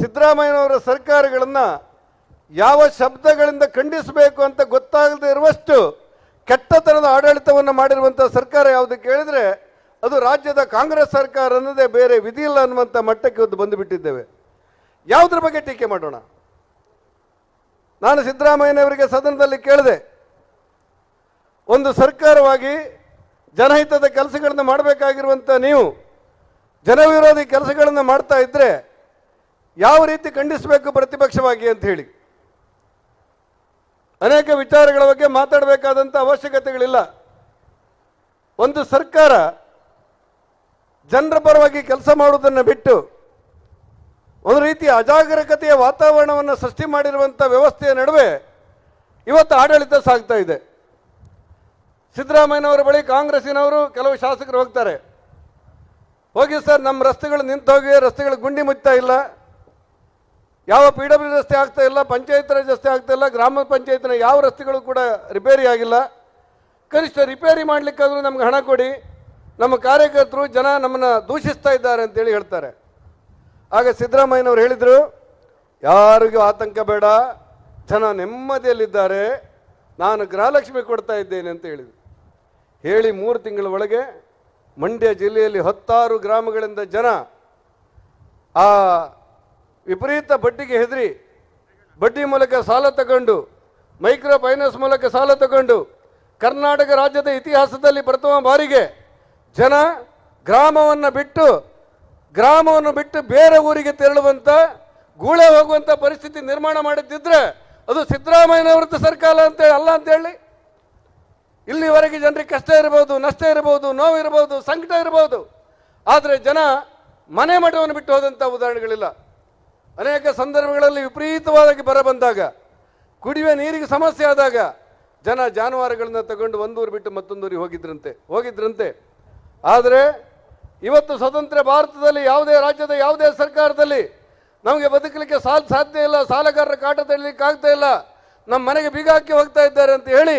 ಸಿದ್ದರಾಮಯ್ಯನವರ ಸರ್ಕಾರಗಳನ್ನು ಯಾವ ಶಬ್ದಗಳಿಂದ ಖಂಡಿಸಬೇಕು ಅಂತ ಗೊತ್ತಾಗದೇ ಇರುವಷ್ಟು ಕೆಟ್ಟತನದ ಆಡಳಿತವನ್ನು ಮಾಡಿರುವಂಥ ಸರ್ಕಾರ ಯಾವುದು ಕೇಳಿದರೆ ಅದು ರಾಜ್ಯದ ಕಾಂಗ್ರೆಸ್ ಸರ್ಕಾರ ಅನ್ನೋದೇ ಬೇರೆ ವಿಧಿ ಇಲ್ಲ ಅನ್ನುವಂಥ ಮಟ್ಟಕ್ಕೆ ಒಂದು ಬಂದುಬಿಟ್ಟಿದ್ದೇವೆ. ಯಾವುದ್ರ ಬಗ್ಗೆ ಟೀಕೆ ಮಾಡೋಣ? ನಾನು ಸಿದ್ದರಾಮಯ್ಯನವರಿಗೆ ಸದನದಲ್ಲಿ ಕೇಳಿದೆ. ಒಂದು ಸರ್ಕಾರವಾಗಿ ಜನಹಿತದ ಕೆಲಸಗಳನ್ನು ಮಾಡಬೇಕಾಗಿರುವಂಥ ನೀವು ಜನವಿರೋಧಿ ಕೆಲಸಗಳನ್ನು ಮಾಡ್ತಾ ಇದ್ದರೆ ಯಾವ ರೀತಿ ಖಂಡಿಸಬೇಕು ಪ್ರತಿಪಕ್ಷವಾಗಿ ಅಂತ ಹೇಳಿ. ಅನೇಕ ವಿಚಾರಗಳ ಬಗ್ಗೆ ಮಾತಾಡಬೇಕಾದಂಥ ಅವಶ್ಯಕತೆಗಳಿಲ್ಲ. ಒಂದು ಸರ್ಕಾರ ಜನರ ಪರವಾಗಿ ಕೆಲಸ ಮಾಡುವುದನ್ನು ಬಿಟ್ಟು ಒಂದು ರೀತಿಯ ಅಜಾಗರೂಕತೆಯ ವಾತಾವರಣವನ್ನು ಸೃಷ್ಟಿ ಮಾಡಿರುವಂಥ ವ್ಯವಸ್ಥೆಯ ನಡುವೆ ಇವತ್ತು ಆಡಳಿತ ಸಾಗ್ತಾ ಇದೆ. ಸಿದ್ದರಾಮಯ್ಯನವರ ಬಳಿ ಕಾಂಗ್ರೆಸ್ಸಿನವರು ಕೆಲವು ಶಾಸಕರು ಹೋಗ್ತಾರೆ. ಹೋಗಿ ಸರ್, ನಮ್ಮ ರಸ್ತೆಗಳು ನಿಂತೋಗಿ, ರಸ್ತೆಗಳು ಗುಂಡಿ ಮುಚ್ಚಾ ಇಲ್ಲ. ಯಾವ ಪಿ ಡಬ್ಲ್ಯೂ ರಸ್ತೆ ಆಗ್ತಾ ಇಲ್ಲ, ಪಂಚಾಯತ್ ರಾಜ್ ರಸ್ತೆ ಆಗ್ತಾ ಇಲ್ಲ, ಗ್ರಾಮ ಪಂಚಾಯತ್ನ ಯಾವ ರಸ್ತೆಗಳು ಕೂಡ ರಿಪೇರಿ ಆಗಿಲ್ಲ. ಕನಿಷ್ಠ ರಿಪೇರಿ ಮಾಡಲಿಕ್ಕಾದರೂ ನಮ್ಗೆ ಹಣ ಕೊಡಿ. ನಮ್ಮ ಕಾರ್ಯಕರ್ತರು ಜನ ನಮ್ಮನ್ನು ದೂಷಿಸ್ತಾ ಇದ್ದಾರೆ ಅಂತೇಳಿ ಹೇಳ್ತಾರೆ. ಆಗ ಸಿದ್ದರಾಮಯ್ಯನವರು ಹೇಳಿದರು, ಯಾರಿಗೂ ಆತಂಕ ಬೇಡ, ಜನ ನೆಮ್ಮದಿಯಲ್ಲಿದ್ದಾರೆ. ನಾನು ಗೃಹಲಕ್ಷ್ಮಿ ಕೊಡ್ತಾ ಇದ್ದೇನೆ ಅಂತ ಹೇಳಿದರು. ಹೇಳಿ ಮೂರು ತಿಂಗಳ ಒಳಗೆ ಮಂಡ್ಯ ಜಿಲ್ಲೆಯಲ್ಲಿ ಹತ್ತಾರು ಗ್ರಾಮಗಳಿಂದ ಜನ ಆ ವಿಪರೀತ ಬಡ್ಡಿಗೆ ಹೆದರಿ, ಬಡ್ಡಿ ಮೂಲಕ ಸಾಲ ತಗೊಂಡು ಮೈಕ್ರೋ ಫೈನಾನ್ಸ್ ಮೂಲಕ ಸಾಲ ತಗೊಂಡು, ಕರ್ನಾಟಕ ರಾಜ್ಯದ ಇತಿಹಾಸದಲ್ಲಿ ಪ್ರಥಮ ಬಾರಿಗೆ ಜನ ಗ್ರಾಮವನ್ನು ಬಿಟ್ಟು ಗ್ರಾಮವನ್ನು ಬಿಟ್ಟು ಬೇರೆ ಊರಿಗೆ ತೆರಳುವಂಥ ಗೂಳೆ ಹೋಗುವಂಥ ಪರಿಸ್ಥಿತಿ ನಿರ್ಮಾಣ ಮಾಡಿದ್ದಿದ್ರೆ ಅದು ಸಿದ್ದರಾಮಯ್ಯನವರದ್ದು ಸರ್ಕಾರ ಅಂತೇಳಿ, ಅಲ್ಲ ಅಂತೇಳಿ. ಇಲ್ಲಿವರೆಗೆ ಜನರಿಗೆ ಕಷ್ಟ ಇರಬಹುದು ನಷ್ಟ ಇರಬಹುದು ನೋವು ಇರಬಹುದು ಸಂಕಟ ಇರಬಹುದು ಆದರೆ ಜನ ಮನೆ ಮಠವನ್ನು ಬಿಟ್ಟು ಹೋದಂಥ ಉದಾಹರಣೆಗಳಿಲ್ಲ. ಅನೇಕ ಸಂದರ್ಭಗಳಲ್ಲಿ ವಿಪರೀತವಾಗಿ ಬರ ಬಂದಾಗ, ಕುಡಿಯುವ ನೀರಿಗೆ ಸಮಸ್ಯೆ ಆದಾಗ ಜನ ಜಾನುವಾರುಗಳನ್ನ ತಗೊಂಡು ಒಂದೂರು ಬಿಟ್ಟು ಮತ್ತೊಂದೂರಿಗೆ ಹೋಗಿದ್ರಂತೆ ಹೋಗಿದ್ರಂತೆ. ಆದರೆ ಇವತ್ತು ಸ್ವತಂತ್ರ ಭಾರತದಲ್ಲಿ ಯಾವುದೇ ರಾಜ್ಯದ ಯಾವುದೇ ಸರ್ಕಾರದಲ್ಲಿ ನಮಗೆ ಬದುಕಲಿಕ್ಕೆ ಸಾಲ ಸಾಧ್ಯ ಇಲ್ಲ, ಸಾಲಗಾರರ ಕಾಟ ತಡಲಿಕ್ಕೆ ಆಗ್ತಾ ಇಲ್ಲ ನಮ್ಮ ಮನೆಗೆ ಬೀಗ ಹಾಕಿ ಹೋಗ್ತಾ ಇದ್ದಾರೆ ಅಂತ ಹೇಳಿ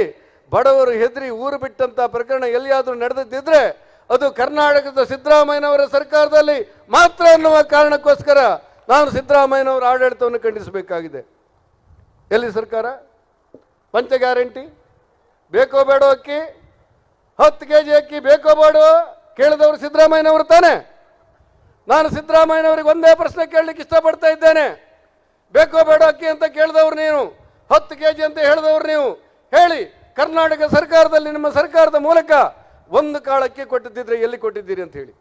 ಬಡವರು ಹೆದರಿ ಊರು ಬಿಟ್ಟಂತ ಪ್ರಕರಣ ಎಲ್ಲಿಯಾದರೂ ನಡೆದಿದ್ದರೆ ಅದು ಕರ್ನಾಟಕದ ಸಿದ್ದರಾಮಯ್ಯನವರ ಸರ್ಕಾರದಲ್ಲಿ ಮಾತ್ರ ಎನ್ನುವ ಕಾರಣಕ್ಕೋಸ್ಕರ ನಾನು ಸಿದ್ದರಾಮಯ್ಯನವರ ಆಡಳಿತವನ್ನು ಖಂಡಿಸಬೇಕಾಗಿದೆ. ಎಲ್ಲಿ ಸರ್ಕಾರ? ಪಂಚ ಗ್ಯಾರಂಟಿ? ಬೇಕೋ ಬೇಡೋ ಅಕ್ಕಿ? ಹತ್ತು ಕೆ ಜಿ ಅಕ್ಕಿ ಬೇಕೋ ಬೇಡೋ? ಕೇಳಿದವರು ಸಿದ್ದರಾಮಯ್ಯನವರು ತಾನೆ. ನಾನು ಸಿದ್ದರಾಮಯ್ಯನವರಿಗೆ ಒಂದೇ ಪ್ರಶ್ನೆ ಕೇಳಲಿಕ್ಕೆ ಇಷ್ಟಪಡ್ತಾ ಇದ್ದೇನೆ. ಬೇಕೋ ಬೇಡೋ ಅಕ್ಕಿ ಅಂತ ಕೇಳಿದವರು ನೀನು? ಹತ್ತು ಕೆ ಜಿ ಅಂತ ಹೇಳಿದವರು ನೀವು? ಹೇಳಿ, ಕರ್ನಾಟಕ ಸರ್ಕಾರದಲ್ಲಿ ನಿಮ್ಮ ಸರ್ಕಾರದ ಮೂಲಕ ಒಂದು ಕಾಳಕ್ಕೆ ಕೊಟ್ಟಿದ್ದಿದ್ರೆ ಎಲ್ಲಿ ಕೊಟ್ಟಿದ್ದೀರಿ ಅಂತ ಹೇಳಿ.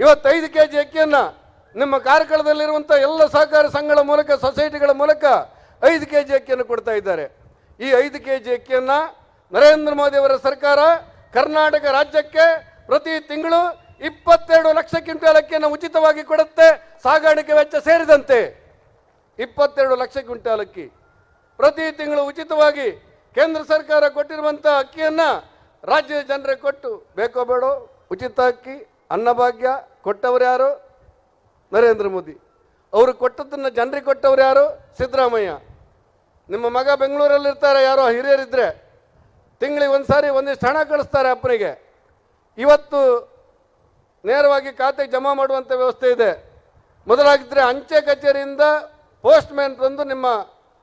ಇವತ್ತೈದು ಕೆ ಜಿ ಅಕ್ಕಿಯನ್ನು ನಿಮ್ಮ ಕಾರ್ಕಳದಲ್ಲಿರುವಂಥ ಎಲ್ಲ ಸಹಕಾರ ಸಂಘಗಳ ಮೂಲಕ, ಸೊಸೈಟಿಗಳ ಮೂಲಕ ಐದು ಕೆ ಜಿ ಅಕ್ಕಿಯನ್ನು ಕೊಡ್ತಾ ಇದ್ದಾರೆ. ಈ ಐದು ಕೆ ಜಿ ಅಕ್ಕಿಯನ್ನು ನರೇಂದ್ರ ಮೋದಿ ಅವರ ಸರ್ಕಾರ ಕರ್ನಾಟಕ ರಾಜ್ಯಕ್ಕೆ ಪ್ರತಿ ತಿಂಗಳು ಇಪ್ಪತ್ತೆರಡು ಲಕ್ಷ ಕ್ವಿಂಟಾಲ್ ಅಕ್ಕಿಯನ್ನು ಉಚಿತವಾಗಿ ಕೊಡುತ್ತೆ. ಸಾಗಾಣಿಕೆ ವೆಚ್ಚ ಸೇರಿದಂತೆ ಇಪ್ಪತ್ತೆರಡು ಲಕ್ಷ ಕ್ವಿಂಟಾಲ್ ಅಕ್ಕಿ. ಪ್ರತಿ ತಿಂಗಳು ಉಚಿತವಾಗಿ ಕೇಂದ್ರ ಸರ್ಕಾರ ಕೊಟ್ಟಿರುವಂಥ ಅಕ್ಕಿಯನ್ನು ರಾಜ್ಯದ ಜನರಿಗೆ ಕೊಟ್ಟು, ಬೇಕೋ ಬೇಡೋ ಉಚಿತ ಅಕ್ಕಿ, ಅನ್ನಭಾಗ್ಯ ಕೊಟ್ಟವರು ಯಾರು? ನರೇಂದ್ರ ಮೋದಿ. ಅವರು ಕೊಟ್ಟದ್ದನ್ನು ಜನರಿಗೆ ಕೊಟ್ಟವರು ಯಾರು? ಸಿದ್ದರಾಮಯ್ಯ. ನಿಮ್ಮ ಮಗ ಬೆಂಗಳೂರಲ್ಲಿ ಇರ್ತಾರೆ ಯಾರೋ ಹಿರಿಯರಿದ್ದರೆ ತಿಂಗಳಿಗೆ ಒಂದು ಸಾರಿ ಒಂದಿಷ್ಟು ಹಣ ಕಳಿಸ್ತಾರೆ ಅಪ್ಪನಿಗೆ. ಇವತ್ತು ನೇರವಾಗಿ ಖಾತೆಗೆ ಜಮಾ ಮಾಡುವಂಥ ವ್ಯವಸ್ಥೆ ಇದೆ. ಮೊದಲಾಗಿದ್ದರೆ ಅಂಚೆ ಕಚೇರಿಯಿಂದ ಪೋಸ್ಟ್ ಮ್ಯಾನ್ ತಂದು ನಿಮ್ಮ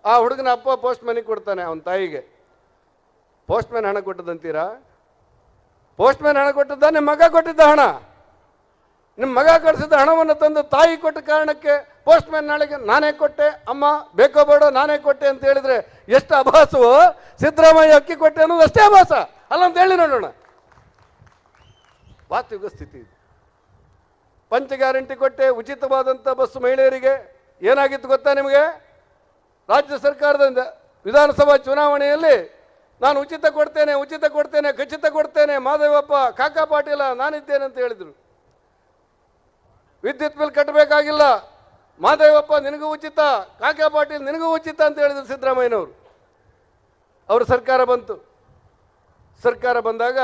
ಆ ಹುಡುಗನ ಅಪ್ಪ ಪೋಸ್ಟ್ ಮ್ಯಾನಿಗೆ ಕೊಡ್ತಾನೆ ಅವನ ತಾಯಿಗೆ. ಪೋಸ್ಟ್ ಮ್ಯಾನ್ ಹಣ ಕೊಟ್ಟದಂತೀರಾ? ಪೋಸ್ಟ್ ಮ್ಯಾನ್ ಹಣ ಕೊಟ್ಟದ್ದ? ನಿಮ್ಮ ಮಗ ಕೊಟ್ಟಿದ್ದ ಹಣ? ನಿಮ್ಮ ಮಗ ಕಳಿಸಿದ ಹಣವನ್ನು ತಂದು ತಾಯಿ ಕೊಟ್ಟ ಕಾರಣಕ್ಕೆ ಪೋಸ್ಟ್ ಮ್ಯಾನ್ ನಾಳೆಗೆ ನಾನೇ ಕೊಟ್ಟೆ, ಅಮ್ಮ ಬೇಕೋ ಬೇಡೋ ನಾನೇ ಕೊಟ್ಟೆ ಅಂತ ಹೇಳಿದ್ರೆ ಎಷ್ಟು ಅಭಾಸವೋ? ಸಿದ್ದರಾಮಯ್ಯ ಅಕ್ಕಿ ಕೊಟ್ಟೆ ಅನ್ನೋದು ಅಷ್ಟೇ ಅಭಾಸ. ಅಲ್ಲ ಅಂತ ಹೇಳಿ ನೋಡೋಣ. ವಾಸ್ತವಿಕ ಸ್ಥಿತಿ ಇದು. ಪಂಚ ಗ್ಯಾರಂಟಿ ಕೊಟ್ಟೆ ಉಚಿತವಾದಂಥ ಬಸ್ ಮಹಿಳೆಯರಿಗೆ. ಏನಾಗಿತ್ತು ಗೊತ್ತಾ ನಿಮಗೆ? ರಾಜ್ಯ ಸರ್ಕಾರದಿಂದ ವಿಧಾನಸಭಾ ಚುನಾವಣೆಯಲ್ಲಿ ನಾನು ಉಚಿತ ಕೊಡ್ತೇನೆ ಉಚಿತ ಕೊಡ್ತೇನೆ, ಖಚಿತ ಕೊಡ್ತೇನೆ, ಮಾದೇವಪ್ಪ, ಕಾಕಾ ಪಾಟೀಲ ನಾನಿದ್ದೇನೆ ಅಂತ ಹೇಳಿದರು. ವಿದ್ಯುತ್ ಬಿಲ್ ಕಟ್ಟಬೇಕಾಗಿಲ್ಲ. ಮಾದೇವಪ್ಪ ನಿನಗೂ ಉಚಿತ, ಕಾಕೆ ಪಾಟೀಲ್ ನಿನಗೂ ಉಚಿತ ಅಂತ ಹೇಳಿದರು ಸಿದ್ದರಾಮಯ್ಯನವರು. ಅವ್ರ ಸರ್ಕಾರ ಬಂತು. ಸರ್ಕಾರ ಬಂದಾಗ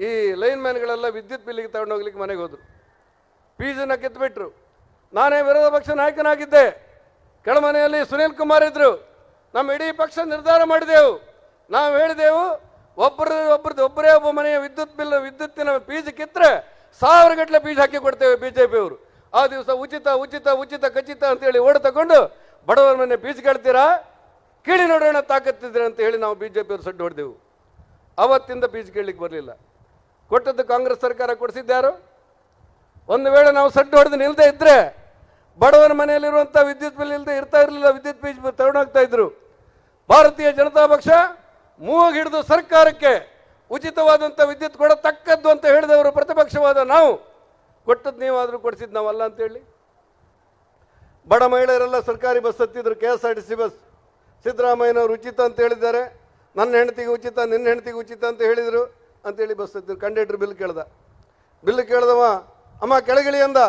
ಈ ಲೈನ್ ಮ್ಯಾನ್ಗಳೆಲ್ಲ ವಿದ್ಯುತ್ ಬಿಲ್ಲಿಗೆ ತಗೊಂಡು ಹೋಗ್ಲಿಕ್ಕೆ ಮನೆಗೆ ಹೋದರು. ಫೀಸನ್ನು ಕಿತ್ಬಿಟ್ರು. ನಾನೇ ವಿರೋಧ ಪಕ್ಷ ನಾಯಕನಾಗಿದ್ದೆ. ಕೆಳಮನೆಯಲ್ಲಿ ಸುನೀಲ್ ಕುಮಾರ್ ಇದ್ರು. ನಮ್ಮ ಇಡೀ ಪಕ್ಷ ನಿರ್ಧಾರ ಮಾಡಿದೆವು. ನಾವು ಹೇಳಿದೆವು ಒಬ್ಬರ ಒಬ್ಬರದ್ದು ಒಬ್ಬರೇ ಒಬ್ಬ ಮನೆಯ ವಿದ್ಯುತ್ ಬಿಲ್, ವಿದ್ಯುತ್ತಿನ ಫೀಸ್ ಕಿತ್ತರೆ ಸಾವಿರ ಗಟ್ಟಲೆ ಬೀಜ ಹಾಕಿ ಕೊಡ್ತೇವೆ ಬಿಜೆಪಿ ಅವರು ಆ ದಿವಸ ಉಚಿತ ಉಚಿತ ಉಚಿತ ಖಚಿತ ಅಂತೇಳಿ ಓಡ್ ತಗೊಂಡು ಬಡವರ ಮನೆ ಬೀಜ ಕೇಳ್ತೀರಾ ಕೇಳಿ ನೋಡೋಣ ತಾಕತ್ತಿದ್ರೆ ಅಂತ ಹೇಳಿ ನಾವು ಬಿಜೆಪಿಯವರು ಸಡ್ಡು ಹೊಡೆದೆವು. ಅವತ್ತಿಂದ ಬೀಜ ಕೇಳಲಿಕ್ಕೆ ಬರಲಿಲ್ಲ. ಕೊಟ್ಟದ್ದು ಕಾಂಗ್ರೆಸ್ ಸರ್ಕಾರ ಕೊಡಿಸಿದ್ದಾರು ಒಂದು ವೇಳೆ ನಾವು ಸಡ್ಡು ಹೊಡೆದು ನಿಲ್ದೇ ಇದ್ರೆ ಬಡವರ ಮನೆಯಲ್ಲಿರುವಂಥ ವಿದ್ಯುತ್ ಬಿಲ್ ಇಲ್ಲದೆ ಇರ್ತಾ ಇರಲಿಲ್ಲ, ವಿದ್ಯುತ್ ಬೀಜ ತಗೊಂಡೋಗ್ತಾ ಇದ್ರು. ಭಾರತೀಯ ಜನತಾ ಪಕ್ಷ ಮೂಗಿಡಿದು ಸರ್ಕಾರಕ್ಕೆ ಉಚಿತವಾದಂಥ ವಿದ್ಯುತ್ ಕೊಡತಕ್ಕದ್ದು ಅಂತ ಹೇಳಿದವರು ಪ್ರತಿಪಕ್ಷವಾದ ನಾವು, ಕೊಟ್ಟದ್ದು ನೀವಾದರೂ ಕೊಡಿಸಿದ್ದು ನಾವಲ್ಲ ಅಂತೇಳಿ ಬಡ ಮಹಿಳೆಯರೆಲ್ಲ ಸರ್ಕಾರಿ bus ಹತ್ತಿದ್ರು K S R T C bus. ಸಿದ್ದರಾಮಯ್ಯನವರು ಉಚಿತ ಅಂತ ಹೇಳಿದ್ದಾರೆ. ನನ್ನ ಹೆಂಡತಿಗೆ ಉಚಿತ, ನಿನ್ನ ಹೆಂಡತಿಗೆ ಉಚಿತ ಅಂತ ಹೇಳಿದರು ಅಂತೇಳಿ ಬಸ್ ಹತ್ತಿದ್ರು. ಕಂಡಕ್ಟರ್ ಬಿಲ್ ಕೇಳ್ದ. ಬಿಲ್ ಕೇಳ್ದವ, ಅಮ್ಮ, ಕೆಳಗಿಳಿ ಅಂದ.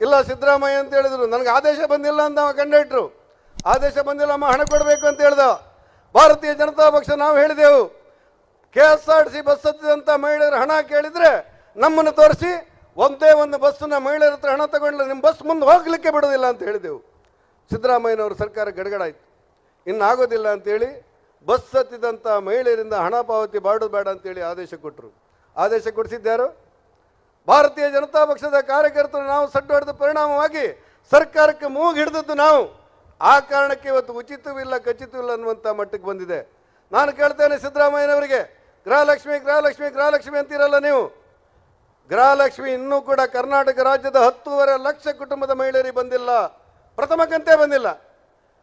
ಇಲ್ಲ ಸಿದ್ದರಾಮಯ್ಯ ಅಂತ ಹೇಳಿದ್ರು. ನನಗೆ ಆದೇಶ ಬಂದಿಲ್ಲ ಅಂದ ಅವ ಕಂಡಕ್ಟ್ರು. ಆದೇಶ ಬಂದಿಲ್ಲ, ಅಮ್ಮ, ಹಣ ಕೊಡಬೇಕು ಅಂತ ಹೇಳ್ದ. ಭಾರತೀಯ ಜನತಾ ಪಕ್ಷ, ನಾವು ಹೇಳಿದೆವು. K S R C bus ಹತ್ತಿದಂಥ ಮಹಿಳೆಯರು ಹಣ ಕೇಳಿದ್ರೆ ನಮ್ಮನ್ನು ತೋರಿಸಿ ಒಂದೇ ಒಂದು ಬಸ್ಸನ್ನು ಮಹಿಳೆಯರ ಹತ್ರ ಹಣ ತಗೊಂಡ್ರೆ ನಿಮ್ಮ ಬಸ್ ಮುಂದೆ ಹೋಗಲಿಕ್ಕೆ ಬಿಡೋದಿಲ್ಲ ಅಂತ ಹೇಳಿದೆವು. ಸಿದ್ದರಾಮಯ್ಯನವರು ಸರ್ಕಾರ ಗಡಗಡಾಯಿತು ಇನ್ನು ಆಗೋದಿಲ್ಲ ಅಂತೇಳಿ ಬಸ್ ಹತ್ತಿದಂಥ ಮಹಿಳೆಯರಿಂದ ಹಣ ಪಾವತಿ ಮಾಡೋದು ಬೇಡ ಅಂತೇಳಿ ಆದೇಶ ಕೊಟ್ಟರು ಆದೇಶ ಕೊಡಿಸಿದ್ದಾರು ಭಾರತೀಯ ಜನತಾ ಪಕ್ಷದ ಕಾರ್ಯಕರ್ತರು ನಾವು ಸಡ್ಡು ಹೊಡೆದ ಪರಿಣಾಮವಾಗಿ ಸರ್ಕಾರಕ್ಕೆ ಮೂಗು ಹಿಡಿದದ್ದು ನಾವು. ಆ ಕಾರಣಕ್ಕೆ ಇವತ್ತು ಉಚಿತವಿಲ್ಲ ಖಚಿತವಿಲ್ಲ ಅನ್ನುವಂಥ ಮಟ್ಟಕ್ಕೆ ಬಂದಿದೆ. ನಾನು ಕೇಳ್ತೇನೆ ಸಿದ್ದರಾಮಯ್ಯನವರಿಗೆ ಗೃಹಲಕ್ಷ್ಮಿ ಗೃಹಲಕ್ಷ್ಮಿ ಗೃಹಲಕ್ಷ್ಮಿ ಅಂತೀರಲ್ಲ ನೀವು? ಗೃಹಲಕ್ಷ್ಮಿ ಇನ್ನೂ ಕೂಡ ಕರ್ನಾಟಕ ರಾಜ್ಯದ ಹತ್ತೂವರೆ ಲಕ್ಷ ಕುಟುಂಬದ ಮಹಿಳೆಯರಿಗೆ ಬಂದಿಲ್ಲ. ಪ್ರಥಮ ಕಂತೆ ಬಂದಿಲ್ಲ.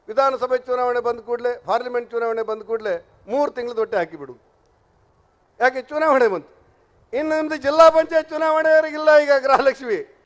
ವಿಧಾನಸಭೆ ಚುನಾವಣೆ ಬಂದ ಕೂಡಲೇ, ಪಾರ್ಲಿಮೆಂಟ್ ಚುನಾವಣೆ ಬಂದ ಕೂಡಲೇ ಮೂರು ತಿಂಗಳು ದೊಟ್ಟೆ ಹಾಕಿಬಿಡು. ಯಾಕೆ? ಚುನಾವಣೆ ಬಂತು. ಇನ್ನೊಂದು ಜಿಲ್ಲಾ ಪಂಚಾಯತ್ ಚುನಾವಣೆಯವರಿಗಿಲ್ಲ ಈಗ ಗೃಹಲಕ್ಷ್ಮಿ.